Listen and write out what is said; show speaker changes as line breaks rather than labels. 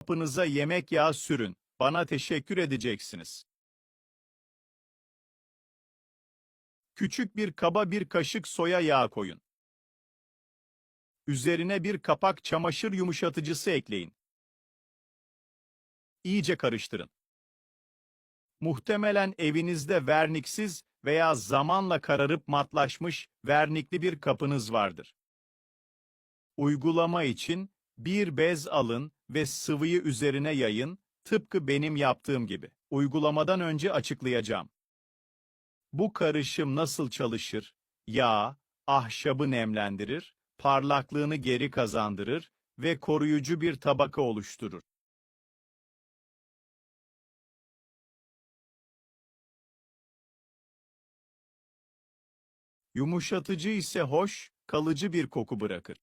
Kapınıza yemek yağı sürün. Bana teşekkür edeceksiniz. Küçük bir kaba bir kaşık soya yağı koyun. Üzerine bir kapak çamaşır yumuşatıcısı ekleyin. İyice karıştırın. Muhtemelen evinizde verniksiz veya zamanla kararıp matlaşmış vernikli bir kapınız vardır. Uygulama için bir bez alın ve sıvıyı üzerine yayın, tıpkı benim yaptığım gibi. Uygulamadan önce açıklayacağım. Bu karışım nasıl çalışır? Yağ, ahşabı nemlendirir, parlaklığını geri kazandırır ve koruyucu bir tabaka oluşturur. Yumuşatıcı ise hoş, kalıcı bir koku bırakır.